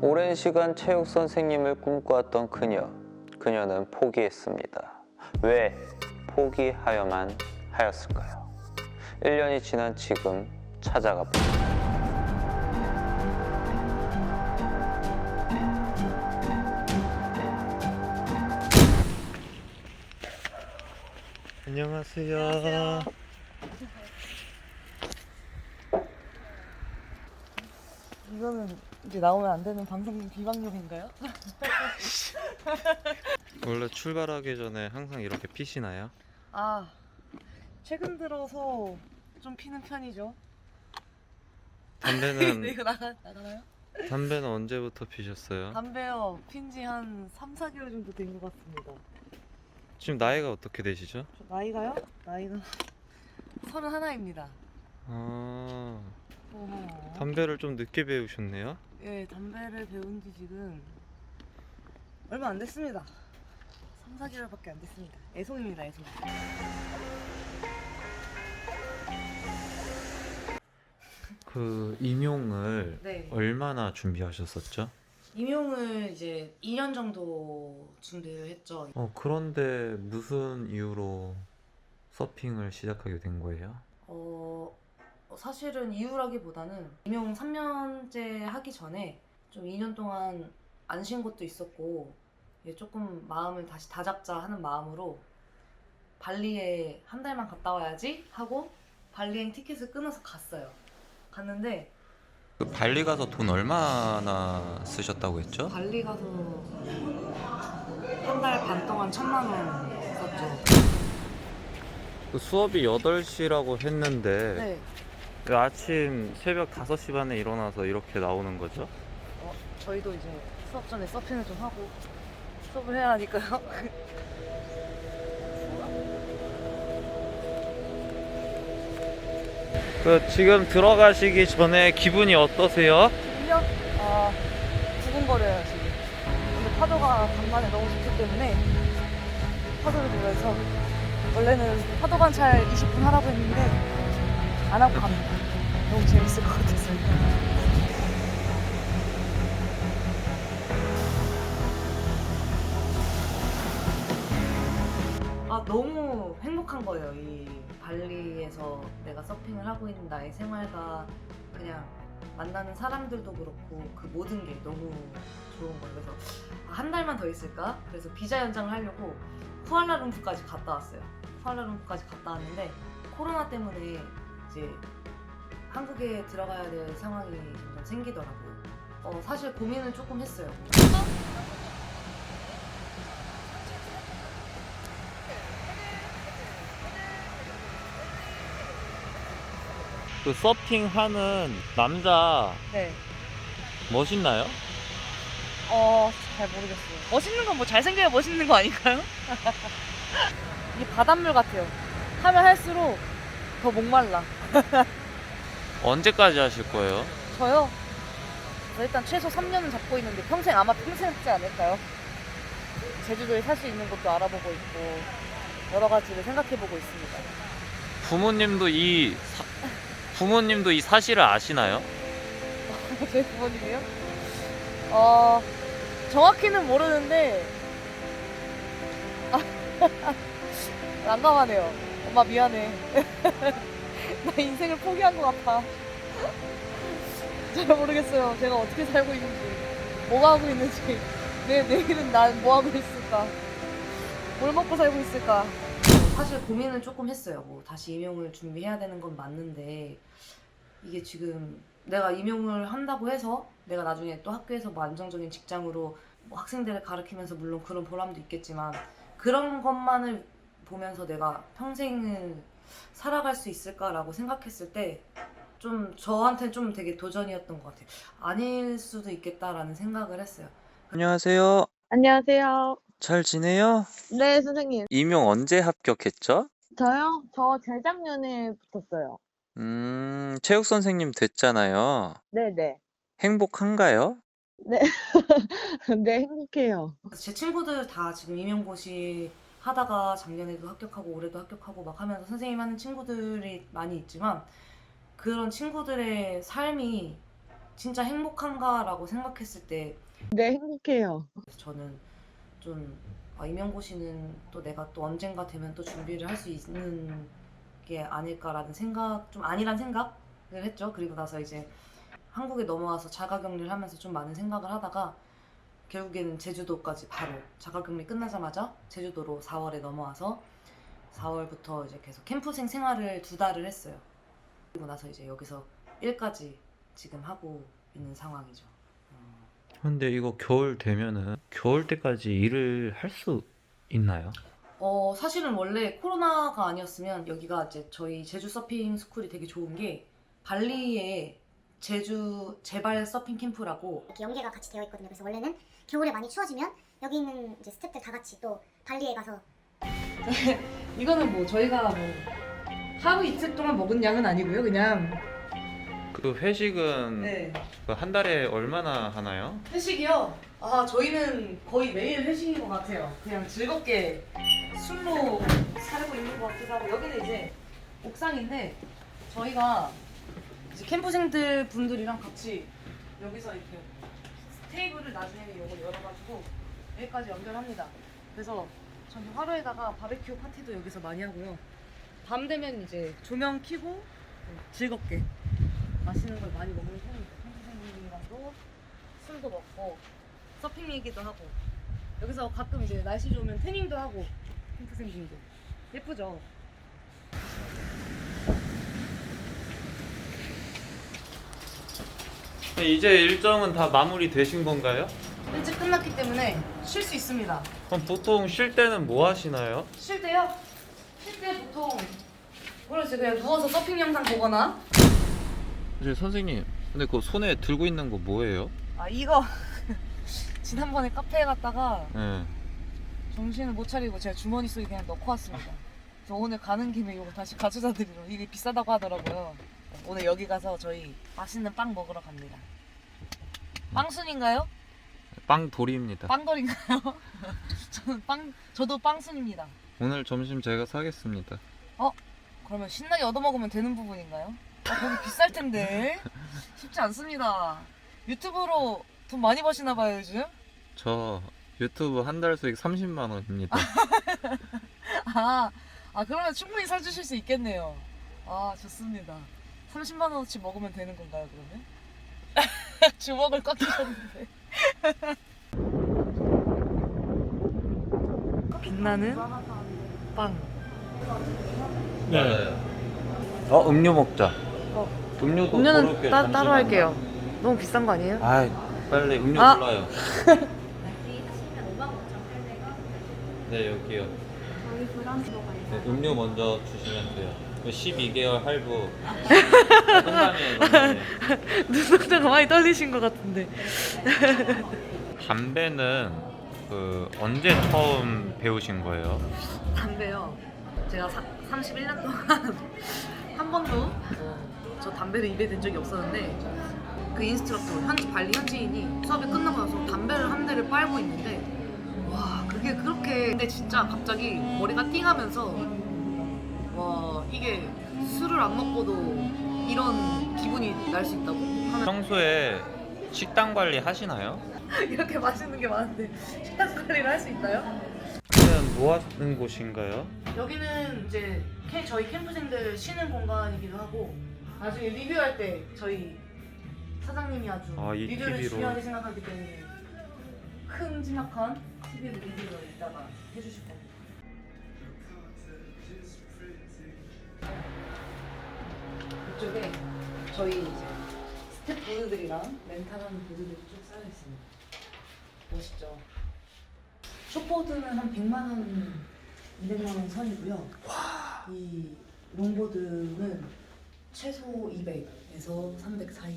오랜 시간 체육 선생님을 꿈꿔왔던 그녀. 그녀는 포기했습니다. 왜 포기하여만 하였을까요? 1년이 지난 지금 찾아가 봅니다. 안녕하세요. 이거는 이제 나오면 안 되는 방송 비방용인가요? 원래 출발하기 전에 항상 이렇게 피시나요? 아 최근 들어서 좀 피는 편이죠. 네, 담배는 이거 나가 나가나요? 담배는 언제부터 피셨어요? 담배요 핀지 한 3, 4개월 정도 된 것 같습니다. 지금 나이가 어떻게 되시죠? 저 나이가요? 나이가 서른 하나입니다. 아, 어허. 담배를 좀 늦게 배우셨네요. 예, 담배를 배운 지 지금 얼마 안 됐습니다. 3, 4개월밖에 안 됐습니다. 애송입니다, 애송. 그 임용을 네. 얼마나 준비하셨었죠? 임용을 이제 2년 정도 준비를 했죠. 어, 그런데 무슨 이유로 서핑을 시작하게 된 거예요? 어, 사실은 이유라기보다는 임용 3년째 하기 전에 좀 2년 동안 안 쉰 것도 있었고 이제 조금 마음을 다시 다잡자 하는 마음으로 발리에 한 달만 갔다 와야지 하고 발리행 티켓을 끊어서 갔어요. 갔는데 그 발리 가서 돈 얼마나 쓰셨다고 했죠? 발리 가서 한 달 반 동안 천만 원 썼죠. 그 수업이 8시라고 했는데 네. 왜 아침 새벽 5시 반에 일어나서 이렇게 나오는 거죠? 어, 저희도 이제 수업 전에 서핑을 좀 하고 수업을 해야 하니까요. 그 지금 들어가시기 전에 기분이 어떠세요? 1년? 아, 두근거려요, 지금. 근데 파도가 간만에 너무 좋기 때문에 파도를 보면서 원래는 파도 관찰 20분 하라고 했는데 안 하고 갑니다. 너무 재밌을 것 같아서요. 아, 너무 행복한 거예요. 이 발리에서 내가 서핑을 하고 있는 나의 생활과 그냥 만나는 사람들도 그렇고 그 모든 게 너무 좋은 거예요. 그래서 아, 한 달만 더 있을까? 그래서 비자 연장을 하려고 쿠알라룸푸까지 갔다 왔어요. 쿠알라룸푸까지 갔다 왔는데 코로나 때문에 이제 한국에 들어가야 될 상황이 점점 생기더라고요. 어, 사실 고민은 조금 했어요. 그 서핑하는 남자 네. 멋있나요? 어, 잘 모르겠어요. 멋있는 건 뭐 잘생겨야 멋있는 거 아닐까요? 이게 바닷물 같아요. 하면 할수록 더 목말라. 언제까지 하실 거예요? 저요? 저 일단 최소 3년은 잡고 있는데 평생 아마 평생 하지 않을까요? 제주도에 살 수 있는 곳도 알아보고 있고 여러 가지를 생각해보고 있습니다. 부모님도 이 사- 부모님도 이 사실을 아시나요? 제 부모님이요? 어, 정확히는 모르는데, 아, 난감하네요. 엄마 미안해. 나 인생을 포기한 것 같아. 잘 모르겠어요. 제가 어떻게 살고 있는지, 뭐가 하고 있는지, 내 내일은 난 뭐 하고 있을까, 뭘 먹고 살고 있을까. 사실 고민은 조금 했어요. 뭐 다시 임용을 준비해야 되는 건 맞는데 이게 지금 내가 임용을 한다고 해서 내가 나중에 또 학교에서 뭐 안정적인 직장으로 뭐 학생들을 가르치면서 물론 그런 보람도 있겠지만 그런 것만을 보면서 내가 평생을 살아갈 수 있을까라고 생각했을 때 좀 저한테 좀 되게 도전이었던 것 같아요. 아닐 수도 있겠다라는 생각을 했어요. 안녕하세요. 안녕하세요. 잘 지내요? 네, 선생님. 임용 언제 합격했죠? 저요? 저 재작년에 붙었어요. 음, 체육 선생님 됐잖아요. 네네. 행복한가요? 네, 행복해요. 제 친구들 다 지금 임용고시 하다가 작년에도 합격하고 올해도 합격하고 막 하면서 선생님 하는 친구들이 많이 있지만 그런 친구들의 삶이 진짜 행복한가라고 생각했을 때 네, 행복해요. 저는 좀 아, 임용고시는 또 내가 또 언젠가 되면 또 준비를 할 수 있는 게 아닐까라는 생각 좀 아니란 생각을 했죠. 그리고 나서 이제 한국에 넘어와서 자가격리를 하면서 좀 많은 생각을 하다가 결국에는 제주도까지 바로 자가격리 끝나자마자 제주도로 4월에 넘어와서 4월부터 이제 계속 캠프생 생활을 두 달을 했어요. 그리고 나서 이제 여기서 일까지 지금 하고 있는 상황이죠. 어. 근데 이거 겨울 되면은 겨울 때까지 일을 할 수 있나요? 어, 사실은 원래 코로나가 아니었으면 여기가 이제 저희 제주 서핑 스쿨이 되게 좋은 게 발리에 제주 제발 서핑 캠프라고 이렇게 연계가 같이 되어 있거든요. 그래서 원래는 겨울에 많이 추워지면 여기 있는 이제 스태프들 다 같이 또 발리에 가서 이거는 뭐 저희가 뭐 하루 이틀 동안 먹은 양은 아니고요. 그냥 그 회식은 네. 그한 달에 얼마나 하나요? 회식이요. 아, 저희는 거의 매일 회식인 것 같아요. 그냥 즐겁게 술로 살고 있는 것 같기도 하고 여기는 이제 옥상인데 저희가 이제 캠프생들 분들이랑 같이 여기서 이렇게 테이블을 나중에는 이걸 열어가지고 여기까지 연결합니다. 그래서 저희 화로에다가 바베큐 파티도 여기서 많이 하고요. 밤 되면 이제 조명 켜고 즐겁게 맛있는 걸 많이 먹는 편입니다. 캠프생들이랑도 술도 먹고 서핑 얘기도 하고 여기서 가끔 이제 날씨 좋으면 태닝도 하고 캠프생분들 예쁘죠? 이제 일정은 다 마무리 되신 건가요? 일찍 끝났기 때문에 쉴 수 있습니다. 그럼 보통 쉴 때는 뭐 하시나요? 쉴 때요? 쉴 때 보통 그렇지 그냥 누워서 서핑 영상 보거나 이제 선생님, 근데 그 손에 들고 있는 거 뭐예요? 아 이거 지난번에 카페에 갔다가 네. 정신을 못 차리고 제가 주머니 속에 그냥 넣고 왔습니다. 그래서 오늘 가는 김에 이거 다시 가져다 드리러 이게 비싸다고 하더라고요. 오늘 여기 가서 저희 맛있는 빵 먹으러 갑니다. 빵순인가요? 빵 돌입니다. 빵돌인가요? 저는 빵 저도 빵순입니다. 오늘 점심 제가 사겠습니다. 그러면 신나게 얻어먹으면 되는 부분인가요? 아, 거기 비쌀 텐데 쉽지 않습니다. 유튜브로 돈 많이 버시나 봐요 요즘. 저 유튜브 한 달 수익 30만 원입니다. 아, 아 그러면 충분히 사주실 수 있겠네요. 아 좋습니다. 30만 원어치 먹으면 되는 건가요 그러면? 주먹을 꽉 쥐셨는데. 빛나는 빵. 네. 어 음료 먹자. 어. 음료도 음료는 따, 따로 잠시만요. 할게요. 너무 비싼 거 아니에요? 아 빨리 음료 아. 골라요. 네 여기요. 네, 음료 먼저 주시면 돼요. 12개월 할부. 눈동자가 많이 떨리신 것 같은데. 담배는 그 언제 처음 배우신 거예요? 담배요. 제가 사, 31년 동안 한 번도 어, 저 담배를 입에 댄 적이 없었는데 그 인스트럭터 현지 발리 현지인이 수업이 끝나고 나서 담배를 한 대를 빨고 있는데 와 그게 그렇게 근데 진짜 갑자기 머리가 띵하면서 와 이게 술을 안 먹고도 이런 기분이 날 수 있다고 하면 평소에 식단 관리 하시나요? 이렇게 맛있는 게 많은데 식단 관리를 할 수 있나요? 여기는 뭐 하는 곳인가요? 여기는 이제 캠- 저희 캠프생들 쉬는 공간이기도 하고 나중에 리뷰할 때 저희 사장님이 아주 아, 이 리뷰를 TV로. 중요하게 생각하기 때문에 큼지막한 TV 리뷰를 이따가 해주실 겁니다. 이쪽에 저희 이제 스텝 보드들이랑 렌탈하는 보드들이 쭉 쌓여 있습니다. 멋있죠? 숏보드는 한 100만 원, 200만 원 선이고요. 이 롱보드는 최소 200에서 300 사이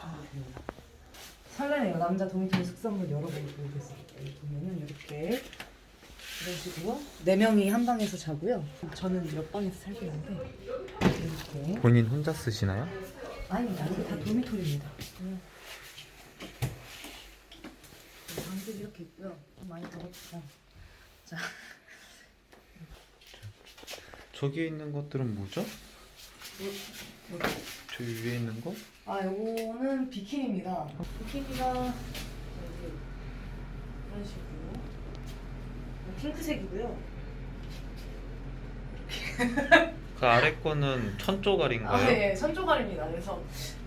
정도 됩니다. 설레네요. 남자 도미토리 숙성물 여러 개 보여드렸습니다. 여기 보면은 이렇게 이런 식으로 네 명이 한 방에서 자고요. 저는 옆 방에서 살고 있는데 이렇게 본인 혼자 쓰시나요? 아닙니다. 이게 다 도미토리입니다. 음. 방들이 이렇게 있고요. 좀 많이 더럽죠. 자, 저기 있는 것들은 뭐죠? 뭐, 뭐, 저기 위에 있는 거? 아, 요거는 비키니입니다. 비키니가 이런 식으로 핑크색이고요. 그 아래 거는 천조갈인가요? 아, 네, 선조갈입니다. 그래서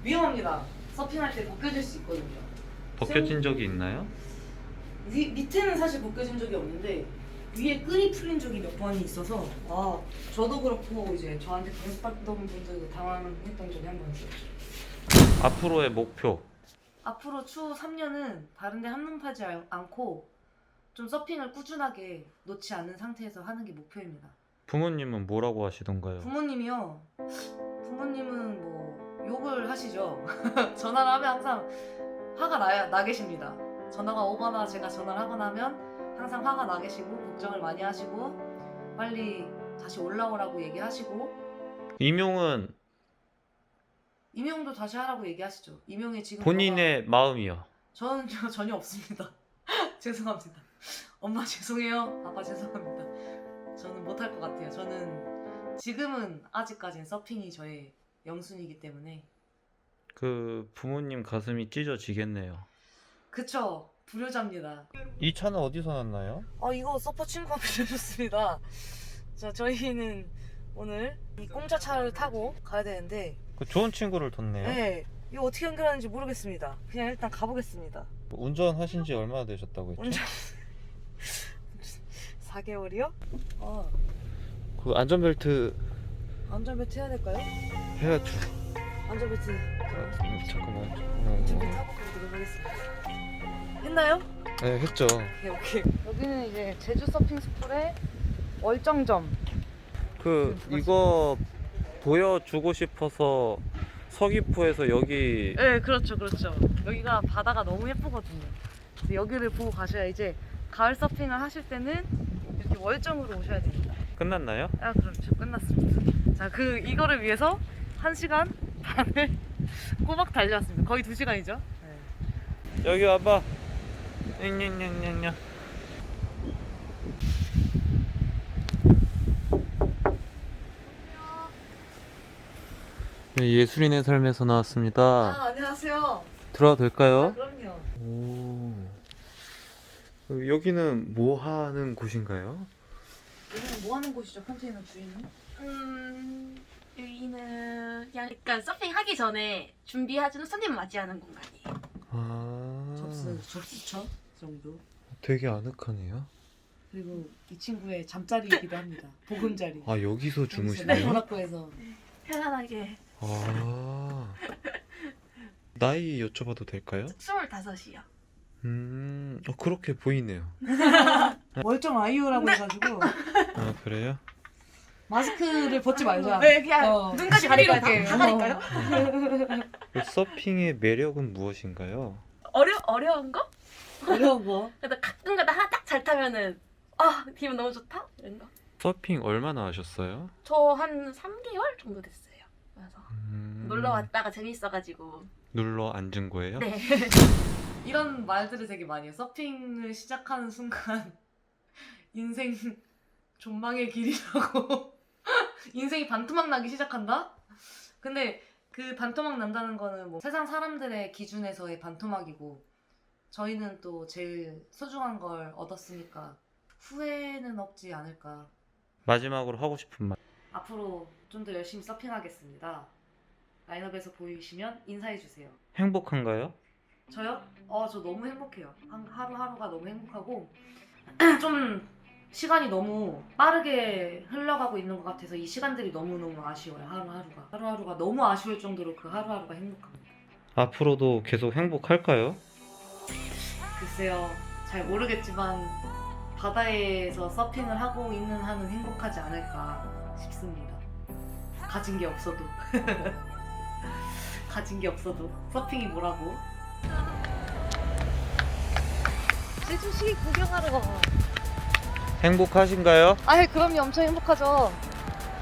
위험합니다. 서핑할 때 벗겨질 수 있거든요. 벗겨진 적이 있나요? 위, 밑에는 사실 벗겨진 적이 없는데 위에 끈이 풀린 적이 몇 번이 있어서 아 저도 그렇고 이제 저한테 강습받던 분들도 당황했던 적이 한 번 있어요. 앞으로의 목표. 앞으로 추후 3년은 다른데 한눈 파지 알- 않고 좀 서핑을 꾸준하게 놓지 않는 상태에서 하는 게 목표입니다. 부모님은 뭐라고 하시던가요? 부모님이요. 부모님은 뭐 욕을 하시죠. 전화를 하면 항상 화가 나야 나 계십니다. 전화가 오거나 제가 전화를 하거나 하면 항상 화가 나 계시고 걱정을 많이 하시고 빨리 다시 올라오라고 얘기하시고 임용은 임용도 다시 하라고 얘기하시죠. 임용이 지금 본인의 마음이요. 저는 저 전혀 없습니다. 죄송합니다. 엄마 죄송해요. 아빠 죄송합니다. 저는 못할 것 같아요. 저는 지금은 아직까지는 서핑이 저의 영순이기 때문에 그 부모님 가슴이 찢어지겠네요. 그쵸 불효자입니다. 이 차는 어디서 났나요? 아 이거 서퍼 친구가 빌려줬습니다. 자 저희는 오늘 이 공짜 차를 타고 가야 되는데 그 좋은 친구를 뒀네요. 네 이거 어떻게 연결하는지 모르겠습니다. 그냥 일단 가보겠습니다. 운전하신 지 얼마나 되셨다고 했죠? 운전 4개월이요? 아 그 안전벨트 안전벨트 해야 될까요? 해야죠. 안전벨트 음, 잠깐만. 준비 어. 타고 가도록 하겠습니다. 했나요? 네, 했죠. 네, 오케이. 여기는 이제 제주 서핑 스쿨의 월정점. 그 이거 보여주고 싶어서 서귀포에서 여기 네, 그렇죠, 그렇죠. 여기가 바다가 너무 예쁘거든요. 그래서 여기를 보고 가셔야 이제 가을 서핑을 하실 때는 이렇게 월정으로 오셔야 됩니다. 끝났나요? 아, 그렇죠. 끝났습니다. 자, 그 이거를 위해서 1시간 반을 꼬박 달려왔습니다. 거의 2시간이죠? 네. 여기 와봐. 냥냥냥냥냥. 네, 예술인의 삶에서 나왔습니다. 아, 안녕하세요. 들어와도 아, 될까요? 그럼요. 오. 어, 여기는 뭐 하는 곳인가요? 여기는 뭐 하는 곳이죠, 컨테이너 주인은? 음, 여기는 그냥 약간 서핑 하기 전에 준비해주는 손님 맞이하는 공간이에요. 아. 접수, 접수처 정도. 되게 아늑하네요. 그리고 이 친구의 잠자리이기도 합니다. 보금자리. 아 여기서 네, 주무시나요? 모나코에서 편안하게 아. 나이 여쭤봐도 될까요? 25이요. 음, 어, 그렇게 보이네요. 월정 아이유라고 해가지고 아, 그래요? 마스크를 벗지 말자. 네, 그냥 어, 눈까지 가리고 다, 가릴까요? 그 서핑의 매력은 무엇인가요? 어려, 어려운 거? 어려운 거. 그래도 가끔가다 하나 딱 잘 타면은 아, 기분 너무 좋다? 이런 거. 서핑 얼마나 하셨어요? 저 한 3개월 정도 됐어요. 그래서 음, 놀러 왔다가 재밌어가지고. 눌러 앉은 거예요? 네. 이런 말들을 되게 많이 해요. 서핑을 시작하는 순간 인생 존망의 길이라고 인생이 반토막 나기 시작한다? 근데 그 반토막 난다는 거는 뭐 세상 사람들의 기준에서의 반토막이고 저희는 또 제일 소중한 걸 얻었으니까 후회는 없지 않을까. 마지막으로 하고 싶은 말. 앞으로 좀 더 열심히 서핑하겠습니다. 라인업에서 보이시면 인사해 주세요. 행복한가요? 저요? 어, 저 너무 행복해요. 한- 하루하루가 너무 행복하고 좀 시간이 너무 빠르게 흘러가고 있는 것 같아서 이 시간들이 너무너무 아쉬워요. 하루하루가. 하루하루가 너무 아쉬울 정도로 그 하루하루가 행복합니다. 앞으로도 계속 행복할까요? 글쎄요. 잘 모르겠지만 바다에서 서핑을 하고 있는 한은 행복하지 않을까 싶습니다. 가진 게 없어도. 가진 게 없어도 서핑이 뭐라고? 제주시 구경하러 가. 행복하신가요? 아, 그럼요. 엄청 행복하죠.